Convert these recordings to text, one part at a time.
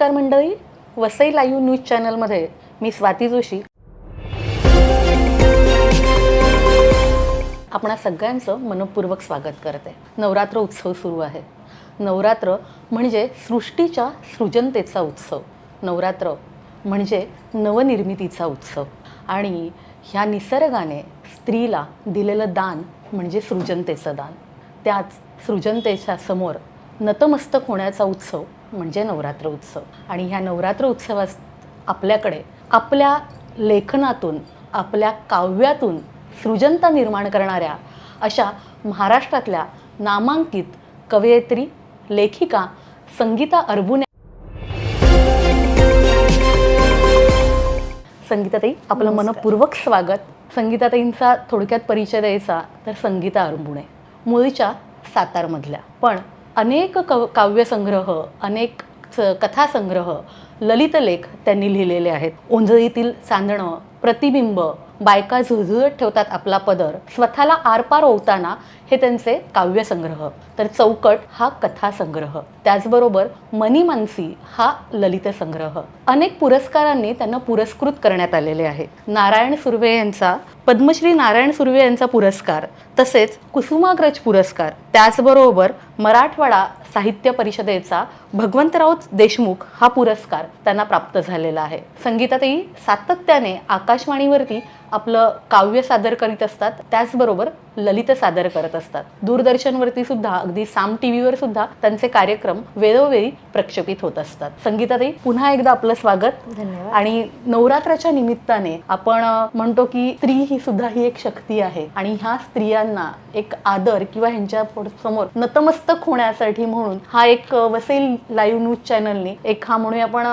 नमस्कार मंडळी. Vasai live news चॅनलमध्ये मी स्वाती जोशी. आपणा सगळ्यांचं मनपूर्वक स्वागत करते. नवरात्र उत्सव सुरू आहे. नवरात्र म्हणजे सृष्टीच्या सृजनतेचा उत्सव. नवरात्र म्हणजे नवनिर्मितीचा उत्सव. आणि ह्या निसर्गाने स्त्रीला दिलेलं दान म्हणजे सृजनतेचं दान. त्याच सृजनतेच्या समोर नतमस्तक होण्याचा उत्सव म्हणजे नवरात्र उत्सव. आणि ह्या नवरात्र उत्सवात आपल्याकडे आपल्या लेखनातून आपल्या काव्यातून सृजनता निर्माण करणाऱ्या अशा महाराष्ट्रातल्या नामांकित कवयित्री लेखिका संगीता अरबुने संगीताताई आपलं. मनपूर्वक स्वागत. संगीताताईंचा थोडक्यात परिचय द्यायचा तर संगीता अरंबुणे मूळच्या सातारमधल्या. पण अनेक कव काव्यसंग्रह अनेक कथासंग्रह ललितलेख त्यांनी लिहिलेले आहेत. ओंजळीतील चांदणं प्रतिबिंब बायका झुळझुळत ठेवतात आपला पदर. स्वतःला आरपार ओवताना हे त्यांचे काव्यसंग्रह. तर चौकट हा कथासंग्रह. त्याचबरोबर मनी मानसी हा ललित संग्रह अनेक पुरस्कारांनी त्यांना पुरस्कृत करण्यात आलेले आहे. नारायण सुर्वे यांचा पद्मश्री नारायण सुर्वे यांचा पुरस्कार तसेच कुसुमाग्रज पुरस्कार त्याचबरोबर मराठवाडा साहित्य परिषदेचा भगवंतराव देशमुख हा पुरस्कार त्यांना प्राप्त झालेला आहे. संगीतातही सातत्याने आकाशवाणीवरती आपलं काव्य सादर करीत असतात. त्याचबरोबर ललित सादर करत असतात. दूरदर्शनवरती सुद्धा अगदी साम टी व्हीवर सुद्धा त्यांचे कार्यक्रम वेळोवेळी प्रक्षेपित होत असतात. संगीताताई पुन्हा एकदा आपलं स्वागत. धन्यवाद. आणि नवरात्राच्या निमित्ताने आपण म्हणतो की स्त्री ही सुद्धा ही एक शक्ती आहे. आणि ह्या स्त्रियांना एक आदर किंवा ह्यांच्या समोर नतमस्तक होण्यासाठी म्हणून हा एक अ, वसई लाईव्ह न्यूज चॅनलनी एक हा म्हणूया आपण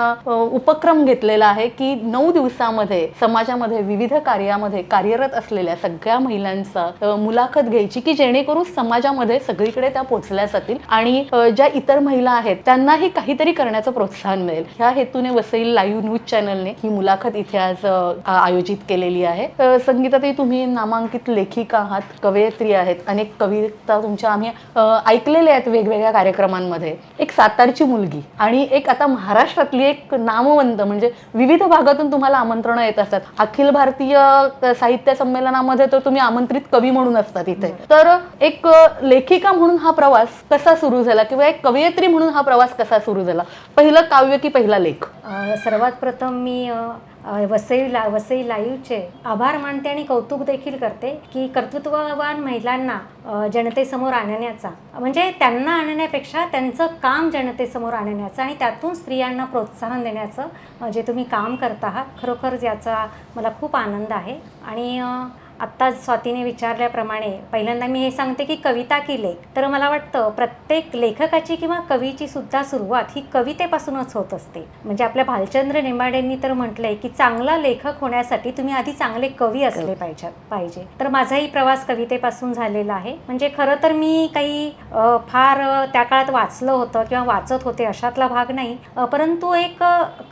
उपक्रम घेतलेला आहे की नऊ दिवसामध्ये समाजामध्ये विविध कार्यामध्ये कार्यरत असलेल्या सगळ्या महिलांचा अ, मुलाखत घ्यायची की जेणेकरून समाजामध्ये सगळीकडे त्या पोचल्या जातील आणि ज्या इतर महिला आहेत त्यांनाही काहीतरी करण्याचं प्रोत्साहन मिळेल. ह्या हेतूने वसईल लाईव्ह न्यूज चॅनलने ही मुलाखत इथे आज आयोजित केलेली आहे. संगीतातही तुम्ही नामांकित लेखिका आहात कवयित्री आहेत अनेक कविता तुमच्या आम्ही ऐकलेल्या आहेत वेगवेगळ्या कार्यक्रमांमध्ये. एक सातारची मुलगी आणि एक आता महाराष्ट्रातली एक नामवंत म्हणजे विविध भागातून तुम्हाला आमंत्रण येत असतात. अखिल भारतीय साहित्य संमेलनामध्ये तर तुम्ही आमंत्रित कवी म्हणून असतात इथे. तर एक लेखिका म्हणून हा प्रवास कसा सुरू झाला किंवा एक कवयित्री म्हणून हा प्रवास कसा सुरू झाला? पहिलं काव्य की पहिला लेख? सर्वात प्रथम मी वसई ला वसई लाईव्हचे आभार मानते आणि कौतुक देखील करते की कर्तृत्ववान महिलांना जनतेसमोर आणण्याचा म्हणजे त्यांना आणण्यापेक्षा त्यांचं काम जनतेसमोर आणण्याचं आणि त्यातून स्त्रियांना प्रोत्साहन देण्याचं जे तुम्ही काम करत आहात खरोखर याचा मला खूप आनंद आहे. आणि आत्ता स्वातीने विचारल्याप्रमाणे पहिल्यांदा मी हे सांगते की कविता की लेख. तर मला वाटतं प्रत्येक लेखकाची किंवा कवीची सुद्धा सुरुवात ही कवितेपासूनच होत असते. म्हणजे आपल्या भालचंद्र नेमाडेंनी तर म्हटलंय की चांगला लेखक होण्यासाठी तुम्ही आधी चांगले कवी असले पाहिजे पाहिजे. तर माझाही प्रवास कवितेपासून झालेला आहे. म्हणजे खरं तर मी काही फार त्या काळात वाचलं होतं किंवा वाचत होते अशातला भाग नाही. परंतु एक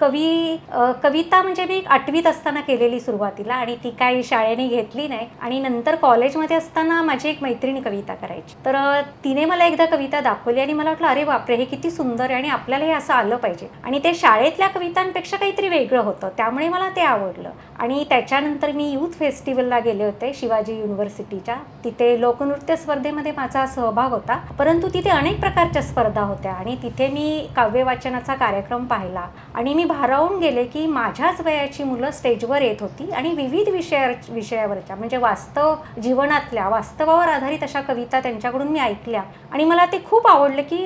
कवी कविता म्हणजे मी आठवीत असताना केलेली सुरुवातीला आणि ती काही शाळेने घेतली नाही आणि नंतर कॉलेजमध्ये असताना माझी एक मैत्रिणी कविता करायची. तर तिने मला एकदा कविता दाखवली आणि मला वाटलं अरे बापरे हे किती सुंदर आहे आणि आपल्याला हे असं आलं पाहिजे. आणि ते शाळेतल्या कवितांपेक्षा काहीतरी वेगळं होतं त्यामुळे मला ते आवडलं. आणि त्याच्यानंतर मी यूथ फेस्टिवलला गेले होते शिवाजी युनिव्हर्सिटीच्या. तिथे लोकनृत्य स्पर्धेमध्ये माझा सहभाग होता परंतु तिथे अनेक प्रकारच्या स्पर्धा होत्या आणि तिथे मी काव्य वाचनाचा कार्यक्रम पाहिला. आणि मी भारावून गेले की माझ्याच वयाची मुलं स्टेजवर येत होती आणि विविध विषया विषयावरच्या म्हणजे वास्तव जीवनातल्या वास्तवावर आधारित अशा कविता त्यांच्याकडून मी ऐकल्या. आणि मला ते खूप आवडलं की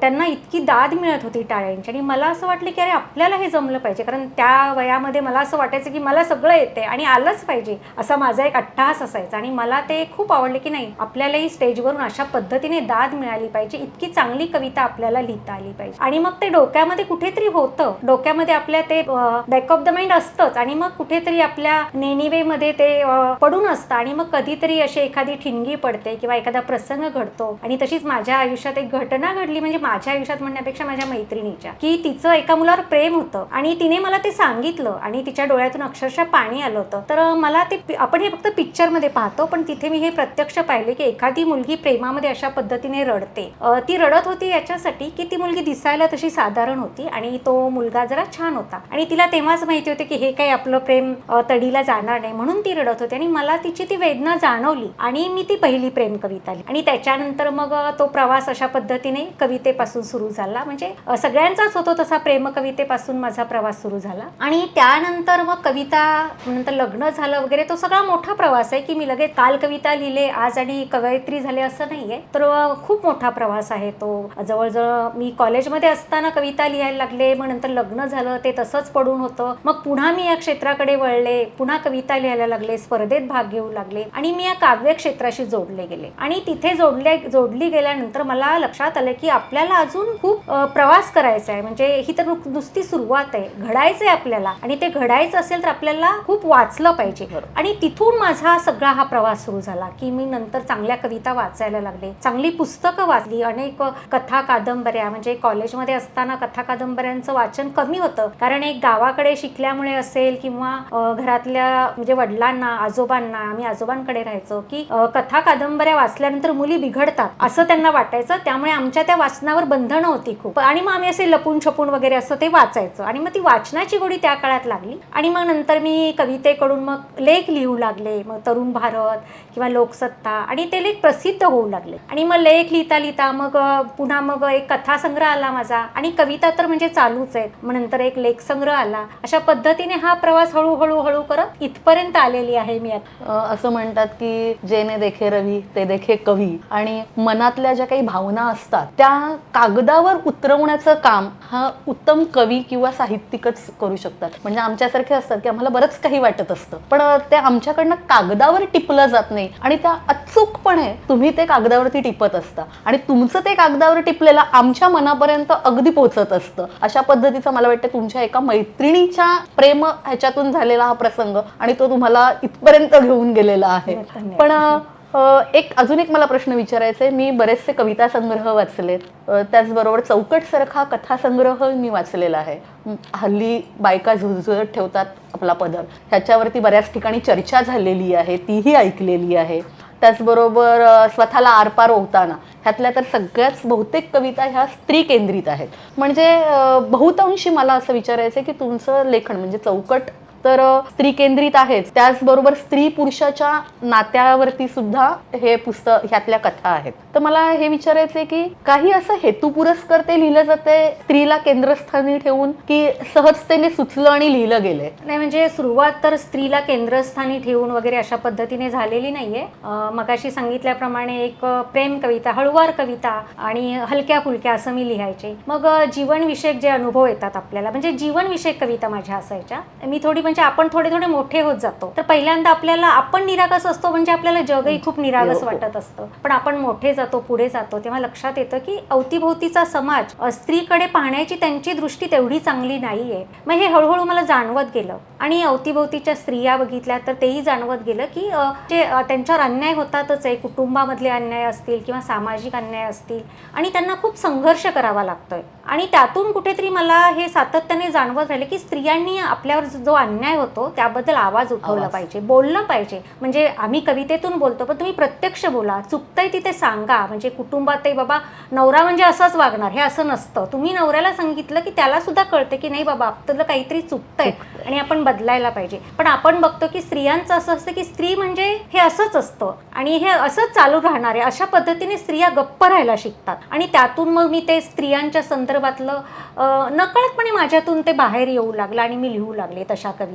त्यांना इतकी दाद मिळत होती टाळ्यांची. आणि मला असं वाटलं की अरे आपल्याला हे जमलं पाहिजे. कारण त्या वयामध्ये मला असं वाटायचं की मला सगळं येते आणि आलंच पाहिजे. असा माझा एक अट्टहास असायचा. आणि मला ते खूप आवडले की नाही आपल्यालाही स्टेजवरून अशा पद्धतीने दाद मिळाली पाहिजे. इतकी चांगली कविता आपल्याला लिहिता आली पाहिजे. आणि मग ते डोक्यामध्ये कुठेतरी होतं. डोक्यामध्ये आपल्या ते बॅक ऑफ द माइंड असतंच. आणि मग कुठेतरी आपल्या नेणिवेमध्ये ते पडून असतं आणि मग कधीतरी अशी एखादी ठिणगी पडते किंवा एखादा प्रसंग घडतो. आणि तशीच माझ्या आयुष्यात एक घटना घडली म्हणजे माझ्या आयुष्यात म्हणण्यापेक्षा माझ्या मैत्रिणीच्या. की तिचं एका मुलावर प्रेम होतं आणि तिने मला ते सांगितलं आणि तिच्या डोळ्यातून अक्षरशः पाणी आलं होतं. तर मला ते आपण हे फक्त पिक्चरमध्ये पाहतो पण तिथे मी हे प्रत्यक्ष पाहिले की एखादी मुलगी प्रेमामध्ये अशा पद्धतीने रडते. ती रडत होती याच्यासाठी की ती मुलगी दिसायला तशी साधारण होती आणि तो मुलगा जरा छान होता. आणि तिला तेव्हाच माहिती होते की हे काही आपलं प्रेम तडीला जाणार नाही म्हणून ती रडत होती आणि मला तिची ती वेदना जाणवली आणि मी ती पहिली प्रेम कविता आली आणि त्याच्यानंतर मग तो प्रवास अशा पद्धतीने कवितेपासून सुरू झाला. म्हणजे सगळ्यांचाच होतो तसा प्रेम कवितेपासून माझा प्रवास सुरू झाला. आणि त्यानंतर मग कविता नंतर लग्न झालं वगैरे तो सगळा मोठा प्रवास आहे की मी लगेच काल कविता लिहिले आज आणि कवयित्री झाले असं नाहीये. तर खूप मोठा प्रवास आहे तो. जवळजवळ मी कॉलेजमध्ये असताना कविता लिहायला लागले मग नंतर लग्न झालं ते तसंच पडून होतं. मग पुन्हा मी या क्षेत्राकडे वळले पुन्हा कविता लिहायला लागले स्पर्धेत भाग घेऊ लागले आणि मी या काव्य क्षेत्राशी जोडले गेले. आणि तिथे जोडले जोडली गेल्यानंतर मला लक्षात आलं की आपल्याला अजून खूप प्रवास करायचा आहे. म्हणजे ही तर नुसती सुरुवात आहे. घडायचं आहे आपल्याला. आणि ते घडायचं असेल तर आपल्याला खूप वाचलं पाहिजे. आणि तिथून माझा सगळा हा प्रवास सुरू झाला की मी नंतर चांगल्या कविता वाचायला लागले. चांगली पुस्तकं वाचली. अनेक कथा कादंबऱ्या म्हणजे कॉलेजमध्ये असताना कथा कादंबऱ्यांचं वाचन कमी होतं. कारण एक गावाकडे शिकल्यामुळे असेल किंवा घरातल्या म्हणजे वडिलांना आजोबांना आम्ही आजोबांकडे राहायचो की कथा कादंबऱ्या वाचल्यानंतर मुली बिघडतात असं त्यांना वाटायचं. त्यामुळे आमच्या त्या वाचनावर बंधनं होती खूप. आणि मग आम्ही असे लपून छपून वगैरे असं ते वाचायचं. आणि मग ती वाचनाची गोडी त्या काळात लागली. आणि मग नंतर मी कवितेकडून मग लेख लिहू लागले. मग तरुण भारत किंवा लोकसत्ता आणि ते लेख प्रसिद्ध होऊ लागले. आणि मग लेख लिहिता लिहिता मग पुन्हा मग एक कथासंग्रह आला माझा. आणि कविता तर म्हणजे चालूच आहेत. मग नंतर एक लेख संग्रह आला. अशा पद्धतीने हा प्रवास हळूहळू हळू करत इथपर्यंत आलेली आहे मी आहेत. असं म्हणतात की जेने देखे रवी ते देखे कवी. आणि मनातल्या ज्या काही भावना असतात त्या कागदावर उतरवण्याचं काम हा उत्तम कवी किंवा साहित्यिकच करू शकतात. म्हणजे आमच्यासारखे असतात की आम्हाला बरंच काही वाटत असतं. पण ते आमच्याकडनं कागदावर टिपलं जात नाही आणि त्या अचूकपणे तुम्ही ते कागदावरती टिपत असता. आणि तुमचं ते कागदावर टिपलेलं आमच्या मनापर्यंत अगदी पोहोचत असतं. अशा पद्धतीचं मला वाटतं तुमच्या एका मैत्रिणीच्या प्रेम ह्याच्यातून झालेला हा प्रसंग आणि तो तुम्हाला इथपर्यंत घेऊन गेलेला आहे. धन्यवाद. पण एक अजून एक मला प्रश्न विचारायचा आहे मी बरेचसे कविता संग्रह वाचलेत. त्याचबरोबर चौकट सारखा कथासंग्रह मी वाचलेला आहे. हल्ली बायका झुळझुळत ठेवतात आपला पदर. ह्याच्यावरती बऱ्याच ठिकाणी चर्चा झालेली आहे तीही ऐकलेली आहे. त्याचबरोबर स्वतःला आरपार ओवताना. ह्यातल्या तर सगळ्याच बहुतेक कविता ह्या स्त्री केंद्रित आहेत. म्हणजे बहुतांशी मला असं विचारायचं आहे की तुमचं लेखन म्हणजे चौकट तर स्त्री केंद्रित आहेच त्याचबरोबर स्त्री पुरुषाच्या नात्यावरती सुद्धा हे पुस्तक ह्यातल्या कथा आहेत. तर मला हे विचारायचं आहे की काही असं हेतू पुरस्कर ते लिहिलं जाते स्त्रीला केंद्रस्थानी ठेवून की सहजतेने सुचलं आणि लिहिलं गेलंय? नाही म्हणजे सुरुवात तर स्त्रीला केंद्रस्थानी ठेवून वगैरे अशा पद्धतीने झालेली नाहीये. मगाशी सांगितल्याप्रमाणे एक प्रेम कविता हळुवार कविता आणि हलक्या फुलक्या असं मी लिहायचे. मग जीवनविषयक जे अनुभव येतात आपल्याला म्हणजे जीवनविषयक कविता माझ्या असायच्या. मी थोडी म्हणजे आपण थोडे थोडे मोठे होत जातो. तर पहिल्यांदा आपल्याला आपण निरागस असतो म्हणजे आपल्याला जगही खूप निरागस हो. वाटत असतं. पण आपण मोठे जातो पुढे जातो तेव्हा लक्षात येतं की अवतीभोवतीचा समाज स्त्रीकडे पाहण्याची त्यांची दृष्टी तेवढी चांगली नाहीये. मग हे हळूहळू मला जाणवत गेलं. आणि अवतीभोवतीच्या स्त्रिया बघितल्या तर तेही जाणवत गेलं की जे त्यांच्यावर अन्याय होतातच आहे. कुटुंबामधले अन्याय असतील किंवा सामाजिक अन्याय असतील. आणि त्यांना खूप संघर्ष करावा लागतोय. आणि त्यातून कुठेतरी मला हे सातत्याने जाणवत राहिले की स्त्रियांनी आपल्यावर जो अन्याय होतो त्याबद्दल आवाज उठवला. पाहिजे बोललं पाहिजे. म्हणजे आम्ही कवितेतून बोलतो पण तुम्ही प्रत्यक्ष बोला. चुकतंय तिथे सांगा. म्हणजे कुटुंबातही बाबा नवरा म्हणजे असंच वागणार हे असं नसतं. तुम्ही नवऱ्याला सांगितलं की त्याला सुद्धा कळते की नाही बाबा आपलं काहीतरी चुकतंय आणि आपण बदलायला पाहिजे. पण आपण बघतो की स्त्रियांचं असं असतं की स्त्री म्हणजे हे असंच असतं. आणि हे असंच चालू राहणार आहे. अशा पद्धतीने स्त्रिया गप्प राहायला शिकतात. आणि त्यातून मग मी ते स्त्रियांच्या संदर्भातलं नकळतपणे माझ्यातून ते बाहेर येऊ लागलं आणि मी लिहू लागले तशा कविता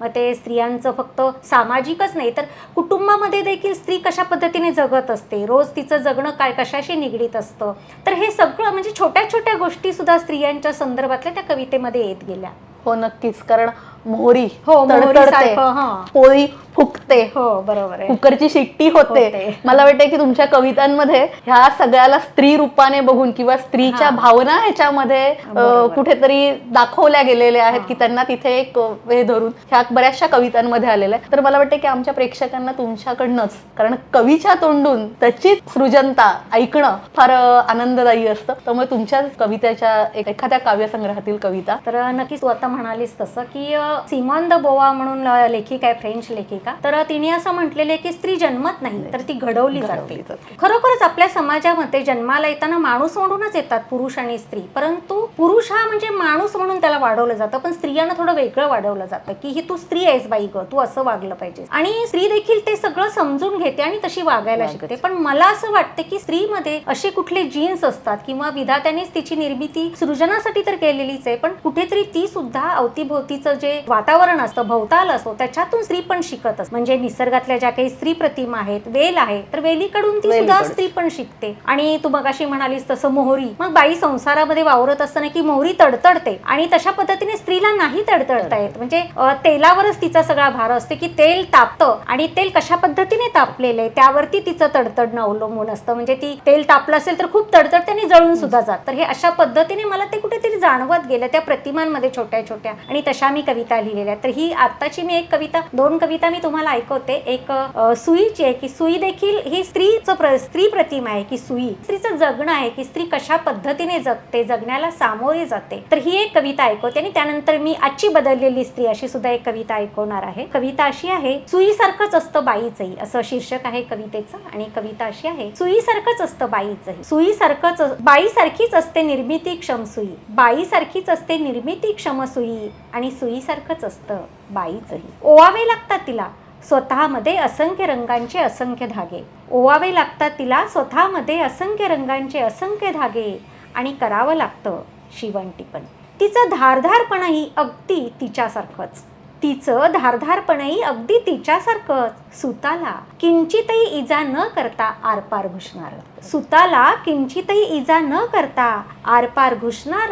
मग ते स्त्रियांचं फक्त सामाजिकच नाही तर कुटुंबामध्ये देखील स्त्री कशा पद्धतीने जगत असते? रोज तिचं जगणं काय कशाशी निगडीत असतं? तर हे सगळं म्हणजे छोट्या छोट्या गोष्टी सुद्धा स्त्रियांच्या संदर्भातल्या त्या कवितेमध्ये येत गेल्या. हो नक्कीच. कारण मोहरी हो, तडतडते मोहरीसारखं, हां. पोळी फुकते हो बरोबर आहे कुकरची शिट्टी होते होते. मला वाटते की तुमच्या कवितांमध्ये ह्या सगळ्याला स्त्री रूपाने बघून किंवा स्त्रीच्या. भावना ह्याच्यामध्ये अ, बरोबर. कुठेतरी दाखवल्या गेलेल्या आहेत. की त्यांना तिथे एक हे धरून ह्या बऱ्याचशा कवितांमध्ये आलेल्या आहेत तर मला वाटतं की आमच्या प्रेक्षकांना तुमच्याकडनंच कारण कवीच्या तोंडून त्याची सृजनता ऐकणं फार अ, आनंददायी असतं त्यामुळे तुमच्या कवितेच्या एक- एखाद्या काव्यसंग्रहातील कविता तर नक्कीच तू आता म्हणालीस तसं की अ, सिमॉन द बोवा म्हणून लेखिका आहे फ्रेंच लेखिका. तर तिने असं म्हटलेलं आहे की स्त्री जन्मत नाही तर ती घडवली जाते. खरोखरच आपल्या समाजामध्ये जन्माला येताना माणूस म्हणूनच येतात पुरुष आणि स्त्री. परंतु पुरुष हा म्हणजे माणूस म्हणून त्याला वाढवलं जातं पण स्त्रियांना थोडं वेगळं वाढवलं जातं की ही तू स्त्री आहेस बाई ग तू असं वागलं पाहिजे. आणि स्त्री देखील ते सगळं समजून घेते आणि तशी वागायला. शिकते. पण मला असं वाटतं की स्त्रीमध्ये असे कुठले जीन्स असतात किंवा विधात्यानेच तिची निर्मिती सृजनासाठी तर केलेलीच आहे पण कुठेतरी ती सुद्धा अवतीभोवतीचं जे वातावरण असतं भोवताल असो त्याच्यातून स्त्री पण शिकत असते. म्हणजे निसर्गातल्या ज्या काही स्त्री प्रतिमा आहेत वेल आहे तर वेलीकडून ती सुद्धा. स्त्री पण शिकते. आणि तू मगाशी म्हणालीस तसं मोहरी. मग बाई संसारामध्ये वावरत असताना की मोहरी तडतडते. आणि तशा पद्धतीने स्त्रीला नाही तडतडता येत. म्हणजे तेलावरच तिचा सगळा भार असते की तेल तापतं. आणि तेल कशा पद्धतीने तापलेलं आहे त्यावरती तिचं तडतडणं अवलंबून असतं. म्हणजे ती तेल तापलं असेल तर खूप तडतडते आणि जळून सुद्धा जात. तर हे अशा पद्धतीने मला ते कुठेतरी जाणवत गेलं त्या प्रतिमांमध्ये छोट्या छोट्या. आणि तशा मी कविता लिहिलेल्या तर ही आताची मी एक कविता दोन कविता मी तुम्हाला ऐकवते. एक सुईची आहे की सुई देखील ही स्त्रीचं प्र स्त्री प्रतिमा आहे की सुई. स्त्रीचं जगणं आहे की स्त्री कशा पद्धतीने जगते जगण्याला सामोरे जाते. तर ही एक कविता ऐकवते आणि त्यानंतर मी आजची बदललेली स्त्री अशी सुद्धा एक कविता ऐकवणार आहे. कविता अशी आहे सुईसारखंच असतं बाईचंही. असं शीर्षक आहे कवितेचं आणि कविता अशी आहे सुईसारखंच असतं बाईचंही. सुईसारखंच बाईसारखीच असते निर्मिती क्षम सुई. बाईसारखीच असते निर्मिती क्षम सुई. आणि बाईसारखंच असतं बाईचंही. ओवावे लागतात तिला. स्वतःमध्ये असंख्य रंगांचे असंख्य धागे. ओवावे लागतात तिला स्वतःमध्ये असंख्य रंगांचे असंख्य धागे आणि करावं लागतं शिवणटिपण तिचं धारधारपणही अगदी तिच्यासारखंच. तिचं धारधारपणही अगदी तिच्यासारखंच. सुताला किंचितही इजा न करता आरपार घुसणार. सुताला किंचितही इजा न करता आरपार घुसणार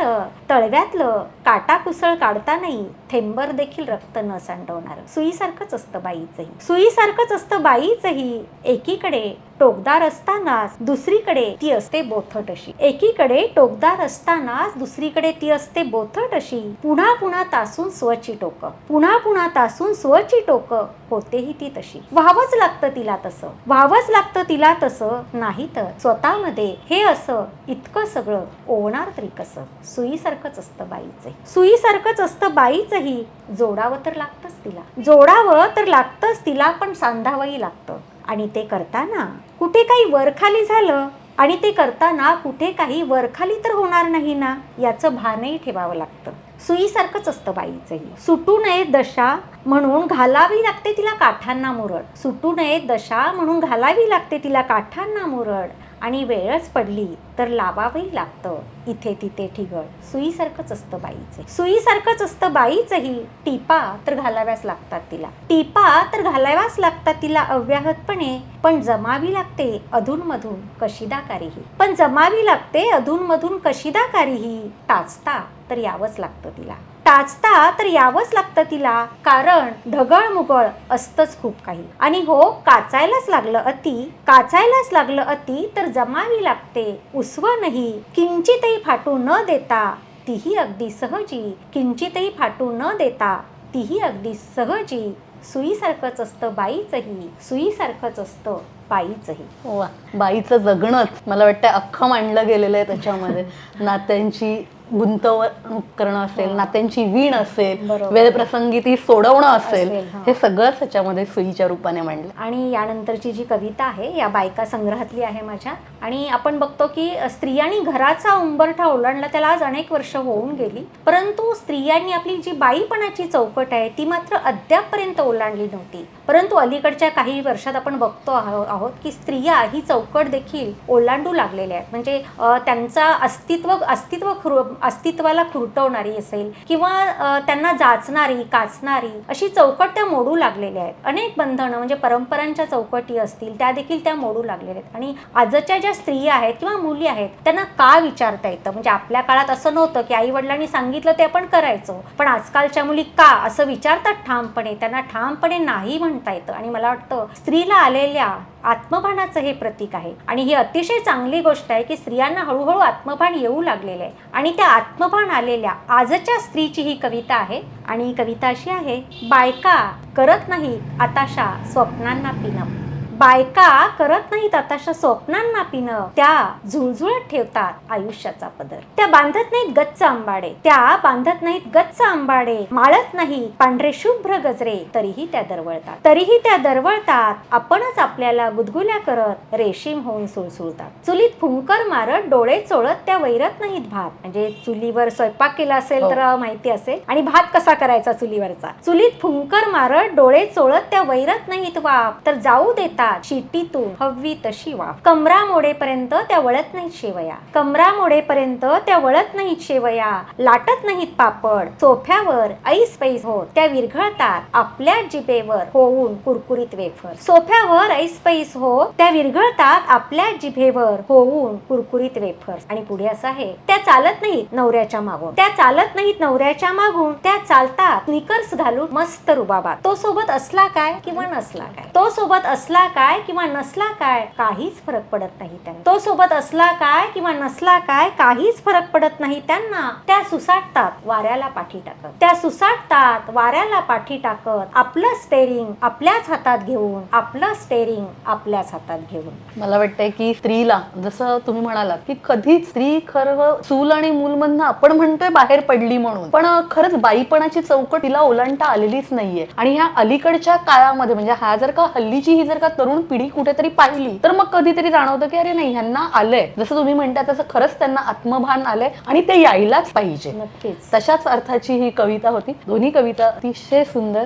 तळव्यातलं काटा कुसळ काढता नाही थेंबर देखील रक्त न सांडवणार. सुईसारखंच असतं बाईचंही. सुईसारखंच असतं बाईचंही. एकीकडे टोकदार असतानाच दुसरीकडे ती असते बोथट अशी एकीकडे टोकदार असतानाच दुसरीकडे ती असते बोथट अशी पुन्हा पुन्हा तासून स्वची टोक. पुन्हा पुन्हा तासून स्वची टोक. होतेही ती तशी. व्हावंच लागतं तिला तसं. व्हावंच लागतं तिला तसं. नाही तर स्वतःमध्ये हे असं इतकं सगळं होणार तरी कसं? सुईसारखंच असतं बाईचंही सुईसारखंच असतं बाईचंही. जोडावं तर लागतंच तिला. जोडावं तर लागतंच तिला पण सांधावंही लागतं. आणि ते करताना कुठे काही वरखाली झालं आणि ते करताना कुठे काही वरखाली तर होणार नाही ना याचं भानही ठेवावं लागतं. सुईसारखंच असतं बाईचंही. सुटू नये दशा म्हणून घालावी लागते तिला काठांना मुरड. सुटू नये दशा म्हणून घालावी लागते तिला काठांना मुरड. आणि वेळच पडली तर लावावंही लागतं. इथे तिथे ठिगळ. सुईसारखंच असतं बाईचे. सुईसारखंच असतं बाईचंही. टिपा तर घालाव्याच लागतात तिला. टिपा तर घालाव्याच लागतात तिला अव्याहतपणे. पण जमावी लागते अधूनमधून कशिदाकारीही. पण जमावी लागते अधूनमधून कशिदाकारीही. टाचता तर यावंच लागतं तिला. टाचता तर यावंच लागतं तिला. कारण ढगळ मुगळ असतंच खूप काही. आणि हो काचायलाच लागलं अति. काचायलाच लागलं अति तर जमावी लागते. उसवणही किंचितही फाटू न देता तीही अगदी सहजी. किंचितही फाटू न देता तीही अगदी सहजी. सुईसारखंच असतं बाईचंही. सुईसारखंच असतं बाईचंही. वा बाईचं जगणंच. मला वाटतं अख्खं मांडलं गेलेलं आहे त्याच्यामध्ये. नात्यांची गुंतवणूक करणं असेल हो. नात्यांची वीण असेल. वेळप्रसंगी ती सोडवणं असेल असेल, हा. हे सगळंच त्याच्यामध्ये सुईच्या रूपाने मांडलं आणि यानंतरची जी कविता आहे या बायका संग्रहातली आहे माझ्या आणि आपण बघतो की स्त्रियांनी घराचा उंबरठा ओलांडला त्याला आज अनेक वर्ष होऊन गेली परंतु स्त्रियांनी आपली जी बाईपणाची चौकट आहे ती मात्र अद्यापपर्यंत ओलांडली नव्हती परंतु अलीकडच्या काही वर्षात आपण बघतो आहो- आहोत की स्त्रिया ही चौकट देखील ओलांडू लागलेल्या आहेत. म्हणजे त्यांचा अस्तित्व अस्तित्व खरु- अस्तित्वाला खुरटवणारी असेल किंवा त्यांना जाचणारी काचणारी अशी चौकट त्या मोडू लागलेल्या आहेत. अनेक बंधनं म्हणजे परंपरांच्या चौकटी असतील त्या देखील त्या मोडू लागलेल्या आहेत. आणि आजच्या ज्या स्त्रिया आहेत किंवा मुली आहेत त्यांना का विचारता येतं? म्हणजे आपल्या काळात असं नव्हतं की आई वडिलांनी सांगितलं ते आपण करायचो. पण आजकालच्या मुली का? असं विचारतात ठामपणे. त्यांना ठामपणे नाही म्हणता येतं. आणि मला वाटतं स्त्रीला आलेल्या आत्मभानाचं हे प्रतीक आहे. आणि ही अतिशय चांगली गोष्ट आहे की स्त्रियांना हळूहळू आत्मभान येऊ लागलेलं आहे. आणि त्या आत्मभान आलेल्या आजच्या स्त्रीची ही कविता आहे. आणि ही कविता अशी आहे बायका करत नाही आताशा स्वप्नांना पिणं. बायका करत नाहीत आताशा स्वप्नांना पिणं. त्या झुळझुळत ठेवतात आयुष्याचा पदर. त्या बांधत नाहीत गच्च आंबाडे. त्या बांधत नाहीत गच्च आंबाडे. माळत नाही पांढरे शुभ्र गजरे. तरीही त्या दरवळतात. तरीही त्या दरवळतात. आपणच आपल्याला गुदगुल्या करत रेशीम होऊन सुळसुळतात. चुलीत फुंकर मारत डोळे चोळत त्या वैरत नाहीत भात. म्हणजे चुलीवर स्वयंपाक केला असेल हो. तर माहिती असेल. आणि भात कसा करायचा चुलीवरचा? चुलीत फुंकर मारत डोळे चोळत त्या वैरत नाहीत वाफ तर जाऊ देतात शिट्टीतून हवी तशी वाफ. कमरा मोडेपर्यंत त्या वळत नाहीत शेवया. कमरा मोडेपर्यंत त्या वळत नाहीत शेवया. लाटत नाहीत पापड. सोफ्यावर ऐस पैस होत. त्या विरघळतात आपल्या जिभेवर होऊन कुरकुरीत वेफर सोफ्यावर ऐस पैस होत. त्या विरघळतात आपल्या जिभेवर होऊन कुरकुरीत वेफर आणि पुढे असं आहे. त्या चालत नाहीत नवऱ्याच्या मागून. त्या चालत नाहीत नवऱ्याच्या मागून त्या चालतात स्निकर्स घालून मस्त रुबाबात. तो सोबत असला काय किंवा नसला काय? तो सोबत असला काय किंवा नसला काय काहीच फरक पडत नाही त्यांना. तो सोबत असला काय किंवा नसला काय काहीच फरक पडत नाही त्यांना. त्या सुसाटतात वाऱ्याला पाठी टाकत. त्या सुसाटतात वाऱ्याला पाठी टाकत आपलं स्टेरिंग आपल्याच हातात घेऊन आपलं स्टेरिंग आपल्याच हातात घेऊन. मला वाटतंय की स्त्रीला जसं तुम्ही म्हणालात की कधीच स्त्री खरं चूल आणि मूल म्हणणं आपण म्हणतोय बाहेर पडली म्हणून. पण खरंच बाईपणाची चौकट तिला ओलांडता आलेलीच नाहीये. आणि ह्या अलीकडच्या काळामध्ये म्हणजे हा जर का हल्लीची ही जर का तरुण पिढी कुठेतरी पाहिली तर मग कधीतरी जाणवतं की अरे नाही ह्यांना आलंय. जसं तुम्ही म्हणता तसं खरंच त्यांना आत्मभान आलंय आणि ते यायलाच पाहिजे. नक्कीच. तशाच अर्थाची ही कविता होती. दोन्ही कविता अतिशय सुंदर.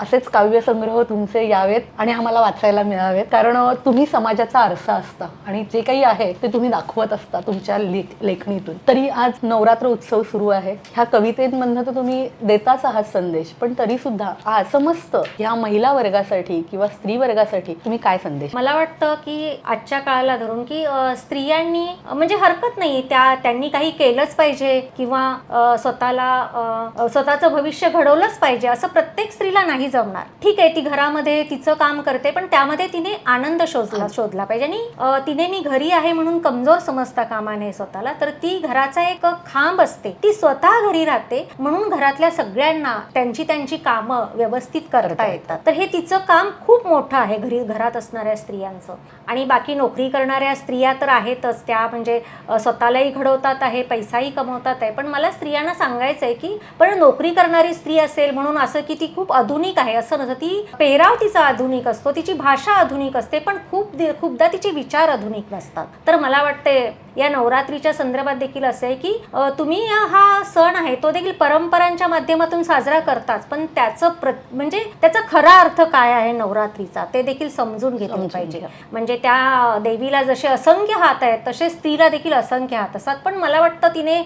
असेच काव्य संग्रह तुमचे यावेत आणि आम्हाला वाचायला मिळावेत. कारण तुम्ही समाजाचा आरसा असता आणि जे काही आहे ते तुम्ही दाखवत असता तुमच्या लेख लेखणीतून. तरी आज नवरात्र उत्सव सुरू आहे. ह्या कवितेमधनं तर तुम्ही देताच आहात संदेश पण तरी सुद्धा आज समस्त या महिला वर्गासाठी किंवा स्त्री वर्गासाठी तुम्ही काय संदेश मला वाटतं की आजच्या काळाला धरून की स्त्रियांनी म्हणजे हरकत नाही. त्या त्यांनी काही केलंच पाहिजे किंवा स्वतःला स्वतःचं भविष्य घडवलंच पाहिजे असं प्रत्येक स्त्रीला नाही जमणार. ठीक आहे ती घरामध्ये तिचं काम करते पण त्यामध्ये तिने आनंद शोधला शोधला पाहिजे. आणि तिने मी घरी आहे म्हणून कमजोर समजता कामा नये स्वतःला तर ती घराचा एक खांब असते. ती स्वतः घरी राहते म्हणून घरातल्या सगळ्यांना त्यांची त्यांची कामं व्यवस्थित करता येतात. तर हे तिचं काम खूप मोठं आहे. घरी घरात असणाऱ्या स्त्रियांचं. आणि बाकी नोकरी करणाऱ्या स्त्रिया तर आहेतच. त्या म्हणजे स्वतःलाही घडवतात आहे पैसाही कमवतात आहे. पण मला स्त्रियांना सांगायचं आहे की पण नोकरी करणारी स्त्री असेल म्हणून असं की ती खूप आधुनिक आहे असं नसतं. ती पेहराव तिचा आधुनिक असतो तिची भाषा आधुनिक असते पण खूप खूपदा तिचे विचार आधुनिक नसतात. तर मला वाटते या नवरात्रीच्या संदर्भात देखील असं आहे की तुम्ही हा- सण आहे तो देखील परंपरांच्या माध्यमातून साजरा करताच पण त्याचं प्र म्हणजे त्याचा खरा अर्थ काय आहे नवरात्रीचा? ते देखील समजून घेतलं पाहिजे. घ्या. म्हणजे त्या देवीला जसे असंख्य हात आहेत तसे स्त्रीला देखील असंख्य हात असतात पण मला वाटतं तिने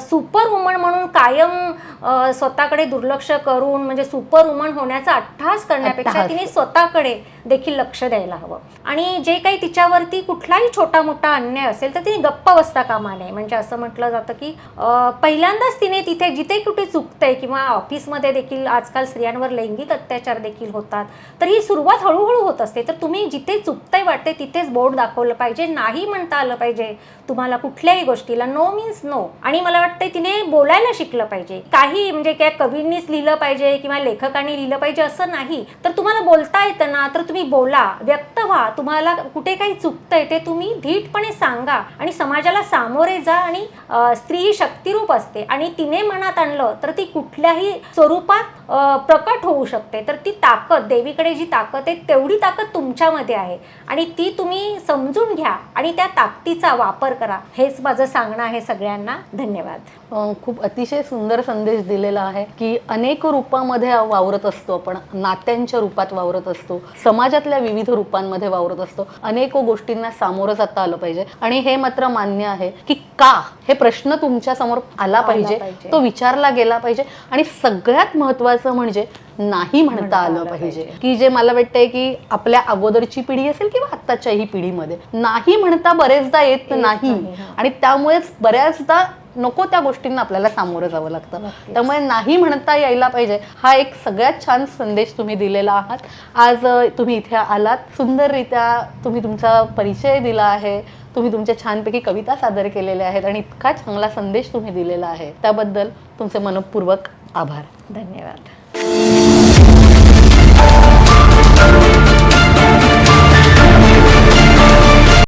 सुपर वुमन म्हणून कायम स्वतःकडे दुर्लक्ष करून म्हणजे सुपर वुमन होण्याचा अट्टहास करण्यापेक्षा. तिने स्वतःकडे देखील लक्ष द्यायला हवं. आणि जे काही तिच्यावरती कुठलाही छोटा मोठा अन्याय असेल तर ती गप्प बसता कामा नये. म्हणजे असं म्हटलं जातं की पहिल्यांदाच तिने तिथे जिथे कुठे चुकतंय किंवा ऑफिसमध्ये देखील आजकाल स्त्रियांवर लैंगिक अत्याचार देखील होतात तर ही सुरुवात हळूहळू होत असते. तर तुम्ही जिथे चुकतंय वाटते तिथेच बोर्ड दाखवलं पाहिजे नाही म्हणता आलं पाहिजे. तुम्हाला कुठल्याही गोष्टीला नो मीन्स नो आणि मला वाटतं तिने बोलायला शिकलं पाहिजे. काही म्हणजे काय कवींनीच लिहिलं पाहिजे किंवा लेखकांनी लिहिलं पाहिजे असं नाही. तर तुम्हाला बोलता येतं ना तर तुम्ही बोला व्यक्त व्हा. तुम्हाला कुठे काही चुकतंय ते तुम्ही धीटपणे सांगा आणि समाजाला सामोरे जा आणि स्त्री ही शक्तिरूप असते. आणि तिने मनात आणलं तर ती कुठल्याही स्वरूपात प्रकट होऊ शकते. तर ती ताकद देवीकडे जी ताकद आहे तेवढी ताकद तुमच्यामध्ये आहे. आणि ती तुम्ही समजून घ्या आणि त्या ताकदीचा वापर करा. हेच माझं सांगणं आहे सगळ्यांना. धन्यवाद. खूप अतिशय सुंदर संदेश दिलेला आहे की अनेक रूपामध्ये वावरत असतो आपण. नात्यांच्या रूपात वावरत असतो. समाज समाजातल्या विविध रूपांमध्ये वावरत असतो. अनेक गोष्टींना सामोरं जाता आलं पाहिजे. आणि हे मात्र मान्य आहे की का हे प्रश्न तुमच्यासमोर आला पाहिजे. तो विचारला गेला पाहिजे. आणि सगळ्यात महत्वाचं म्हणजे नाही म्हणता आलं पाहिजे. की जे मला वाटतंय की आपल्या अगोदरची पिढी असेल किंवा आत्ताच्याही पिढीमध्ये. नाही म्हणता बरेचदा येत नाही, हा. आणि त्यामुळेच बऱ्याचदा नको त्या गोष्टींना आपल्याला सामोरं जावं लागतं. त्यामुळे नाही म्हणता यायला पाहिजे. हा एक सगळ्यात छान संदेश तुम्ही दिलेला आहात. आज तुम्ही इथे आलात. सुंदररित्या तुम्ही तुमचा परिचय दिला आहे. तुम्ही तुमच्या छानपैकी कविता सादर केलेल्या आहेत आणि इतका चांगला संदेश तुम्ही दिलेला आहे. त्याबद्दल तुमचे मनपूर्वक आभार. धन्यवाद.